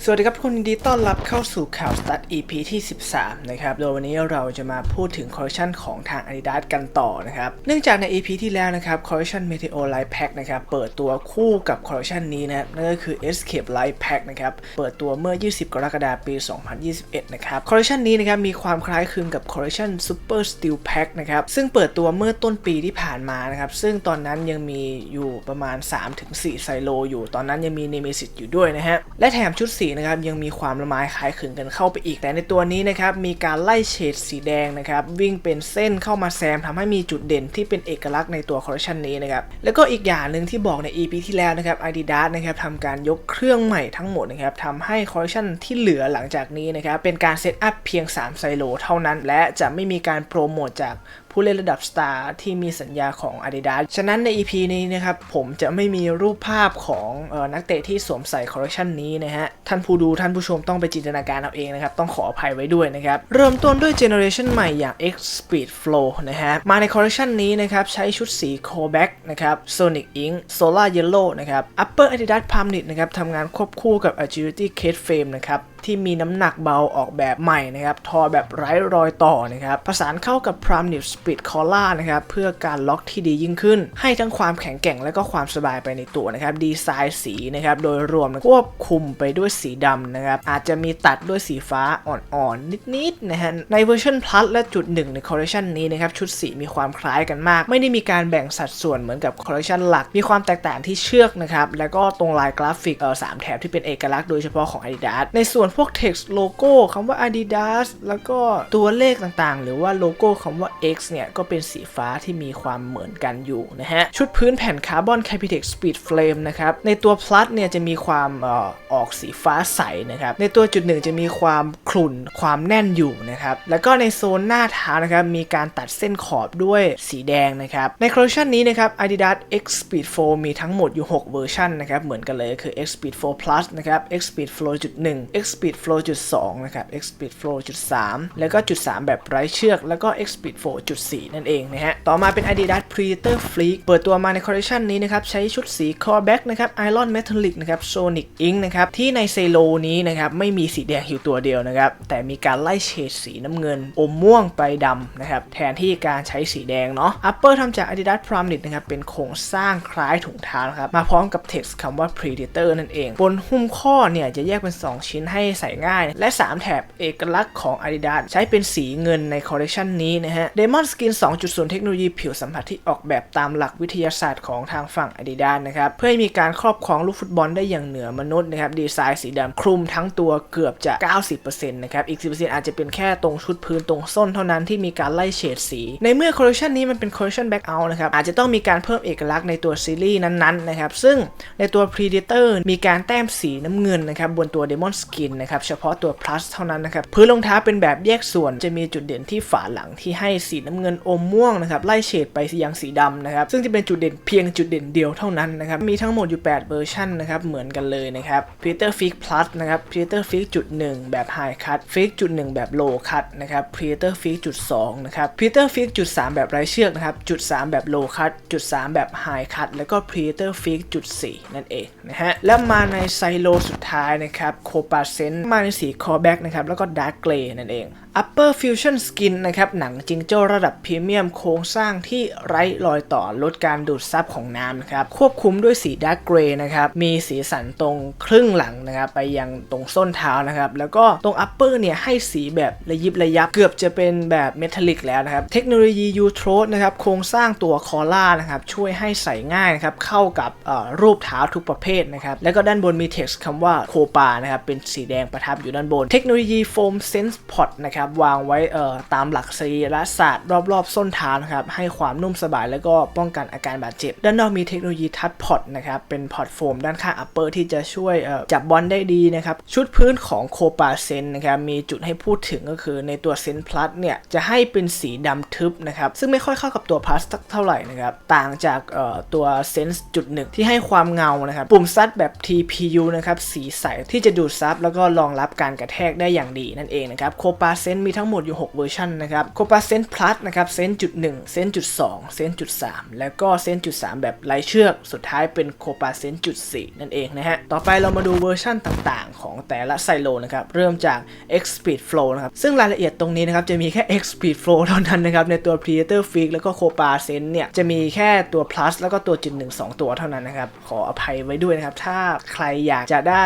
สวัสดีครับทุกคนดีต้อนรับเข้าสู่ข่าว Start EP ที่ 13 นะครับ โดยวันนี้เราจะมาพูดถึงคอลเลคชันของทาง Adidas กันต่อนะครับ เนื่องจากใน EP ที่แล้วนะครับคอลเลคชัน Meteo Light Pack นะครับ เปิดตัวคู่กับคอลเลคชันนี้นะครับนั่นก็คือ Escape Light Pack นะครับ เปิดตัวเมื่อ 20 กรกฎาคมปี 2021 นะครับคอลเลคชันนี้นะครับมีความคล้ายคลึงกับคอลเลคชัน Super Steel Pack นะครับ ซึ่งเปิดตัวเมื่อต้นปีที่ผ่านมานะครับ ซึ่งตอนนั้นยังมีอยู่ประมาณ 3-4 ไซโล อยู่ ตอนนั้นยังมี Nemesis อยู่ด้วยนะฮะ และแถมชุดสีนะครับยังมีความละไม้คล้ายคลึงกันเข้าไปอีกแต่ในตัวนี้นะครับมีการไล่เฉดสีแดงนะครับวิ่งเป็นเส้นเข้ามาแซมทำให้มีจุดเด่นที่เป็นเอกลักษณ์ในตัวคอลเลคชันนี้นะครับแล้วก็อีกอย่างหนึ่งที่บอกใน EP ที่แล้วนะครับ Adidas นะครับทำการยกเครื่องใหม่ทั้งหมดนะครับทำให้คอลเลคชันที่เหลือหลังจากนี้นะครับเป็นการเซตอัพเพียง 3 ไซโลเท่านั้น และจะไม่มีการโปรโมทจาก ผู้เล่นระดับสตาร์ที่มีสัญญาของ Adidas ฉะนั้นใน EP นี้นะครับผมจะไม่มีรูปภาพของออนักเตะที่สวมใส่คอลเลคชันนี้นะฮะ ท่านผู้ดูท่านผู้ชมต้องไปจินตนาการเอาเองนะครับ ต้องขออภัยไว้ด้วยนะครับ เริ่มต้นด้วยเจเนอเรชันใหม่อย่าง X Speed Flow นะฮะ มาในคอลเลคชันนี้นะครับ ใช้ชุดสี c o b a c นะครับ Sonic Ink Solar Yellow นะครับ Upper Adidas Palm Knit นะครับทำงานควบคู่กับ Agility Case Frame นะครับ ที่มีน้ำหนักเบาออกแบบใหม่นะครับ ทอแบบไร้รอยต่อนะครับ ประสานเข้ากับ Prime Knit Split Collar นะครับ เพื่อการล็อกที่ดียิ่งขึ้น ให้ทั้งความแข็งแกร่งและก็ความสบายไปในตัวนะครับ ดีไซน์สีนะครับ โดยรวมควบคุมไปด้วยสีดำนะครับ อาจจะมีตัดด้วยสีฟ้าอ่อนๆ นิดๆ นะฮะ ในเวอร์ชัน Plus และจุดหนึ่งในคอลเลคชันนี้นะครับ ชุดสีมีความคล้ายกันมาก ไม่ได้มีการแบ่งสัดส่วนเหมือนกับคอลเลคชันหลัก มีความแตกต่างที่เชือกนะครับ แล้วก็ตรงลายกราฟิกเออสามแถบที่เป็นเอกลักษณ์โดยเฉพาะของ Adidas ในส่วนพวก text โลโก้คำว่า Adidas แล้วก็ตัวเลขต่างๆ หรือว่าโลโก้คำว่า X เนี่ย ก็เป็นสีฟ้าที่มีความเหมือนกันอยู่นะฮะ ชุดพื้นแผ่นคาร์บอน Capitex Speed Frame นะครับ ในตัว Plus เนี่ยจะมีความออออกสีฟ้าใสนะครับ ในตัวจุดหนึ่งจะมีความขลุ่นความแน่นอยู่นะครับ แล้วก็ในโซนหน้าเท้านะครับ มีการตัดเส้นขอบด้วยสีแดงนะครับ ในคอลเลคชันนี้นะครับ Adidas X Speed 4 มีทั้งหมดอยู่ 6 เวอร์ชันนะครับ เหมือนกันเลยคือ X Speed 4 Plus นะครับ X Speed Flow จุด1 X Speed Flow จุด2นะครับ X Speed Flow จุด3แล้วก็จุด 3 แบบไร้เชือก แล้วก็ X Speed Flow จุด4นั่นเองนะฮะ ต่อมาเป็น Adidas Predator Fleek เปิดตัวมาในคอลเลคชันนี้นะครับ ใช้ชุดสี Core Back นะครับ Iron Metallic นะครับ Sonic Ink นะครับ ที่ในเซโลนี้นะครับ ไม่มีสีแดงอยู่ตัวเดียวนะครับ แต่มีการไล่เฉดสีน้ำเงิน อมม่วงไปดำนะครับ แทนที่การใช้สีแดงเนาะ Upper ทำจาก Adidas Prime Knit นะครับ เป็นโครงสร้างคล้ายถุงเท้านะครับ มาพร้อมกับ text คำว่า Predator นั่นเอง บนหุ้มข้อเนี่ยจะแยกเป็น 2 ชิ้นให้ใส่ง่าย และ 3 แถบเอกลักษณ์ของ Adidas ใช้เป็นสีเงินในคอลเลคชันนี้นะฮะ Demon Skin 2.0 เทคโนโลยีผิวสัมผัสที่ออกแบบตามหลักวิทยาศาสตร์ของทางฝั่ง Adidas นะครับ เพื่อให้มีการครอบครองลูกฟุตบอลได้อย่างเหนือมนุษย์นะครับ ดีไซน์สีดำคลุมทั้งตัวเกือบจะ 90%นะครับ อีก 10%อาจจะเป็นแค่ตรงชุดพื้นตรงส้นเท่านั้นที่มีการไล่เฉดสี ในเมื่อคอลเลคชันนี้มันเป็นคอลเลคชันแบ็กเอาท์นะครับ อาจจะต้องมีการเพิ่มเอกลักษณ์ในตัวซีรีส์นั้นๆนะครับ ซึ่งในตัว Predator มีการแต้มสีน้ำเงินนะครับบนตัว Demon Skin นะครับเฉพาะตัว plus เท่านั้นนะครับพื้นรองเท้าเป็นแบบแยกส่วนจะมีจุดเด่นที่ฝาหลังที่ให้สีน้ำเงินอมม่วงนะครับไล่เฉดไปยังสีดำนะครับซึ่งจะเป็นจุดเด่นเพียงจุดเด่นเดียวเท่านั้นนะครับมีทั้งหมดอยู่ 8 เวอร์ชันนะครับเหมือนกันเลยนะครับ Predator Fix Plus นะครับ Predator Fix จุด1แบบ High Cut Fix จุด1แบบ Low Cut นะครับ Predator Fix จุด2นะครับ Predator Fix จุด3แบบไร้เชือกนะครับจุด3แบบ Low Cut จุด3แบบ High Cut แล้วก็ Predator Fix จุด4นั่นเองนะฮะแล้วมาในไซโลสุดท้ายนะครับนต์มาในสีคอแบ็กนะครับแล้วก็ดาร์กเกรย์นั่นเอง Upper Fusion Skin นะครับหนังจิงโจ้ระดับพรีเมียมโครงสร้างที่ไร้รอยต่อลดการดูดซับของน้ำนะครับควบคุมด้วยสี Dark Gray นะครับมีสีสันตรงครึ่งหลังนะครับไปยังตรงส้นเท้านะครับแล้วก็ตรง Upper เนี่ยให้สีแบบระยิบระยับเกือบจะเป็นแบบเมทัลลิกแล้วนะครับเทคโนโลยี u t r o นะครับโครงสร้างตัวคอล่านะครับช่วยให้ใส่ง่ายนะครับเข้ากับรูปเท้าทุกประเภทนะครับแล้วก็ด้านบนมี text คำว่าโคปานะครับเป็นสีแดงประทับอยู่ด้านบนเทคโนโลยี Foam Sense Pod นะครับวางไว้เอ่อตามหลักสรีรศาสตร์รอบๆ ส้นเท้านะครับให้ความนุ่มสบายแล้วก็ป้องกันอาการบาดเจ็บ ด้านนอกมีเทคโนโลยีทัชพอดนะครับเป็นพอดโฟมด้านข้าง upper ที่จะช่วยจับบอลได้ดีนะครับชุดพื้นของโคปาเซนนะครับมีจุดให้พูดถึงก็คือในตัวเซนพลัสเนี่ยจะให้เป็นสีดำทึบนะครับซึ่งไม่ค่อยเข้ากับตัวพลัสเท่าไหร่นะครับต่างจากตัวเซนส์จุดหนึ่งที่ให้ความเงานะครับปุ่มซัดแบบ TPU นะครับสีใสที่จะดูดซับแล้วก็รองรับการกระแทกได้อย่างดีนั่นเองนะครับโคปาเซ Sen มีทั้งหมดอยู่ 6 เวอร์ชันนะครับโคปาเซน Plus นะครับเซนจุดหนึ่งเซนจุดสองเซนจุดสามแล้วก็เซนจุดสามแบบไร้เชือก สุดท้ายเป็นโคปาเซนจุดสี่นั่นเองนะฮะ ต่อไปเรามาดูเวอร์ชันต่างๆ ของแต่ละไซโลนะครับ เริ่มจาก X Speed Flow นะครับ ซึ่งรายละเอียดตรงนี้นะครับ จะมีแค่ X Speed Flow เท่านั้นนะครับ ในตัว Predator Freak แล้วก็ Copa Sen เนี่ย จะมีแค่ตัว plus แล้วก็ตัวจุดหนึ่งสองตัวเท่านั้นนะครับ ขออภัยไว้ด้วยนะครับ ถ้าใครอยากจะได้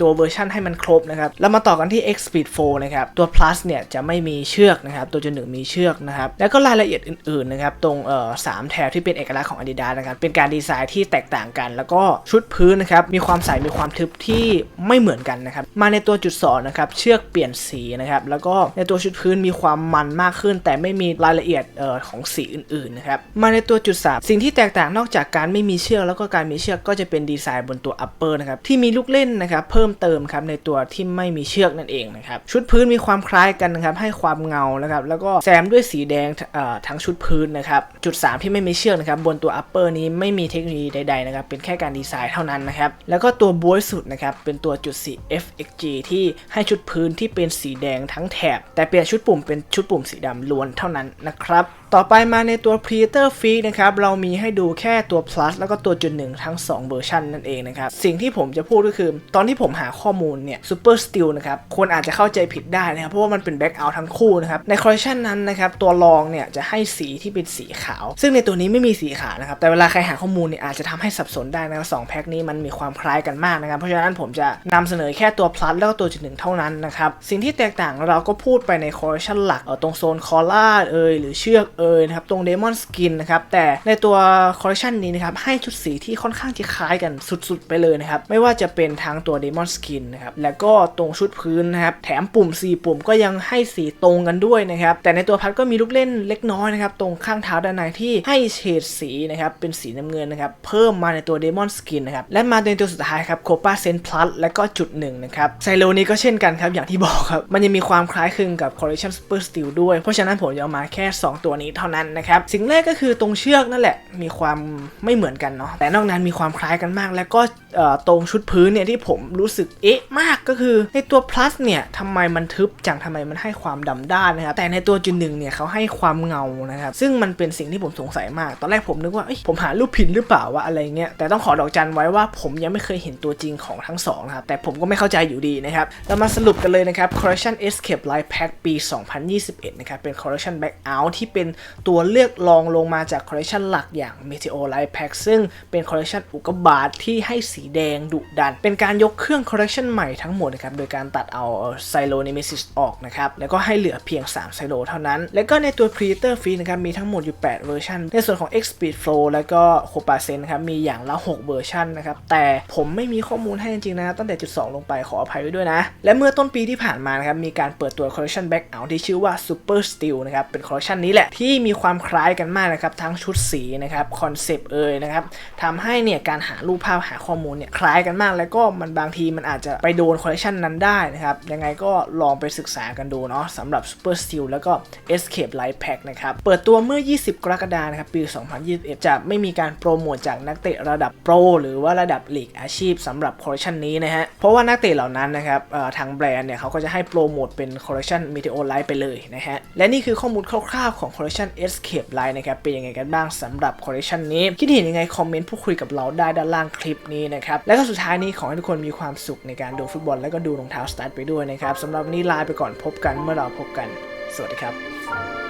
ตัวเวอร์ชันให้มันครบนะครับแล้วมาต่อกันที่ X Speed 4นะครับตัว plus เนี่ยจะไม่มีเชือกนะครับ ตัวจุดหนึ่งมีเชือกนะครับ แล้วก็รายละเอียดอื่นๆนะครับ ตรงเอ่อสามแถบที่เป็นเอกลักษณ์ของ Adidas นะครับ เป็นการดีไซน์ที่แตกต่างกัน แล้วก็ชุดพื้นนะครับ มีความใส มีความทึบที่ไม่เหมือนกันนะครับ มาในตัวจุดสองนะครับ เชือกเปลี่ยนสีนะครับ แล้วก็ในตัวชุดพื้นมีความมันมากขึ้น แต่ไม่มีรายละเอียดเอ่อของสีอื่นๆนะครับ มาในตัวจุดสามสิ่งที่แตกต่างนอกจากการไม่มีเชือกแล้วก็การมีเชือกก็จะเป็นดีไซน์บนตัว upper นะครับที่มีลูกเล่นนะครับเพิ่มเติมครับในตัวที่ไม่มีเชือกนั่นเองนะครับชุดพื้นมีความคล้ายกันนะครับให้ความเงานะครับแล้วก็แซมด้วยสีแดงทั้งชุดพื้นนะครับจุด 3 ที่ไม่มีเชือกนะครับบนตัว upper นี้ไม่มีเทคโนโลยีใดๆนะครับเป็นแค่การดีไซน์เท่านั้นนะครับแล้วก็ตัวบวยสุดนะครับเป็นตัวจุด4 FXG ที่ให้ชุดพื้นที่เป็นสีแดงทั้งแถบ แต่เปลี่ยนชุดปุ่มเป็นชุดปุ่มสีดำล้วนเท่านั้นนะครับต่อไปมาในตัว Predator f r e นะครับเรามีให้ดูแค่ตัว plus แล้วก็ตัวจุดหนึ่งทั้ง 2 เวอร์ชันนั่นเองนะครับสิ่งที่ผมจะพูดก็คือ ตอนที่ผมหาข้อมูลเนี่ย Super Steel นะครับคนอาจจะเข้าใจผิดได้นะครับเพราะว่ามันเป็น back out ทั้งคู่นะครับ ในคอลเลคชันนั้นนะครับ ตัวรองเนี่ยจะให้สีที่เป็นสีขาว ซึ่งในตัวนี้ไม่มีสีขาวนะครับ แต่เวลาใครหาข้อมูลเนี่ยอาจจะทำให้สับสนได้นะครับสองแพ็คนี้มันมีความคล้ายกันมากนะครับ เพราะฉะนั้นผมจะนำเสนอแค่ตัว plus แล้วก็ตัวจุดหนึ่งเท่านั้นนะครับ สิ่งที่แตกต่างเราก็พูดไปในคอลเลคชันหลักเออตรงโซนคอล่าเอยหรือเชือกเอยนะครับตรง Demon Skin นะครับแต่ในตัวคอลเลคชันนี้นะครับให้ชุดสีที่ค่อนข้างจะคล้ายกันสุดๆ ไปเลยนะครับไม่ว่าจะเป็นทั้งตัว Demon Skin นะครับแล้วก็ตรงชุดพื้นนะครับแถมปุ่ม 4 ปุ่มก็ยังให้สีตรงกันด้วยนะครับ แต่ในตัวพัดก็มีลูกเล่นเล็กน้อยนะครับ ตรงข้างเท้าด้านในที่ให้เฉดสีนะครับ เป็นสีน้ำเงินนะครับ เพิ่มมาในตัว Demon Skin นะครับ และมาในตัวสุดท้ายครับ Copa Sen Plus และก็จุดหนึ่งนะครับไซโลนี้ก็เช่นกันครับ อย่างที่บอกครับ มันยังมีความคล้ายคลึงกับ Collection Super Steel ด้วย เพราะฉะนั้นผมจะเอามาแค่ 2 ตัวนี้เท่านั้นนะครับ สิ่งแรกก็คือตรงเชือกนั่นแหละ มีความไม่เหมือนกันเนาะ แต่นอกนั้นมีความคล้ายกันมาก แล้วก็ตรงชุดพื้นเนี่ยที่ผมรู้สึกเอ๊ะมากก็คือในตัว plus เนี่ยทำไมมันทึบจังทำไมมันให้ความดำด้านนะครับแต่ในตัวจุดหนึ่งเนี่ยเขาให้ความเงานะครับซึ่งมันเป็นสิ่งที่ผมสงสัยมาก ตอนแรกผมนึกว่าผมหารูปผิดหรือเปล่าวะอะไรเงี้ยแต่ต้องขอดอกจันไว้ว่าผมยังไม่เคยเห็นตัวจริงของทั้งสองนะครับแต่ผมก็ไม่เข้าใจอยู่ดีนะครับเรามาสรุปกันเลยนะครับ collection escape life pack ปี 2021 นะครับเป็น collection back out ที่เป็นตัวเลือกรองลงมาจาก collection หลักอย่าง meteor life pack ซึ่งเป็น collection อุกบาตที่ให้สีแดงดุดัน เป็นการยกเครื่อง collection ใหม่ทั้งหมดนะครับโดยการตัดเอาไซโลนิเมซิสออกนะครับนะครับ แล้วก็ให้เหลือเพียง 3 ไซโลเท่านั้น แล้วก็ในตัว predator free นะครับ มีทั้งหมดอยู่ 8 เวอร์ชันในส่วนของ x speed flow แล้วก็ copa sen นะครับ มีอย่างละ 6 เวอร์ชันนะครับ แต่ผมไม่มีข้อมูลให้จริงๆนะ ตั้งแต่จุด 2 ลงไปขออภัยไว้ด้วยนะ และเมื่อต้นปีที่ผ่านมานะครับ มีการเปิดตัว collection back out ที่ชื่อว่า super steel นะครับ เป็น collection นี้แหละที่มีความคล้ายกันมากนะครับ ทั้งชุดสีนะครับ คอนเซปต์เอ่ยนะครับทำให้เนี่ยการหารูปภาพหาข้อมูลเนี่ยคล้ายกันมาก แล้วก็มันบางทีมันอาจจะไปโดน collection นั้นได้นะครับ ยังไงก็ลองไปศึกษากันดูเนาะสำหรับ super steel แล้วก็ escape light pack นะครับ เปิดตัวเมื่อ 20 กรกฎาคมนะครับ ปี 2021 จะไม่มีการโปรโมทจากนักเตะระดับโปรหรือว่าระดับลีกอาชีพสำหรับ collection นี้นะฮะ เพราะว่านักเตะเหล่านั้นนะครับทางแบรนด์เนี่ยเขาก็จะให้โปรโมทเป็น collection meteor light ไปเลยนะฮะ และนี่คือข้อมูลคร่าวๆของ collection escape light นะครับ เป็นยังไงกันบ้างสำหรับ collection นี้ คิดเห็นยังไงคอมเมนต์พูดคุยกับเราได้ด้านล่างคลิปนี้นะครับ และก็สุดท้ายนี้ขอให้ทุกคนมีความสุขในการดูฟุตบอลและก็ดูรองเท้าสตาร์ทไปด้วยนะครับสำหรับนี้ลาไปก่อนพบกันเมื่อเราพบกัน สวัสดีครับ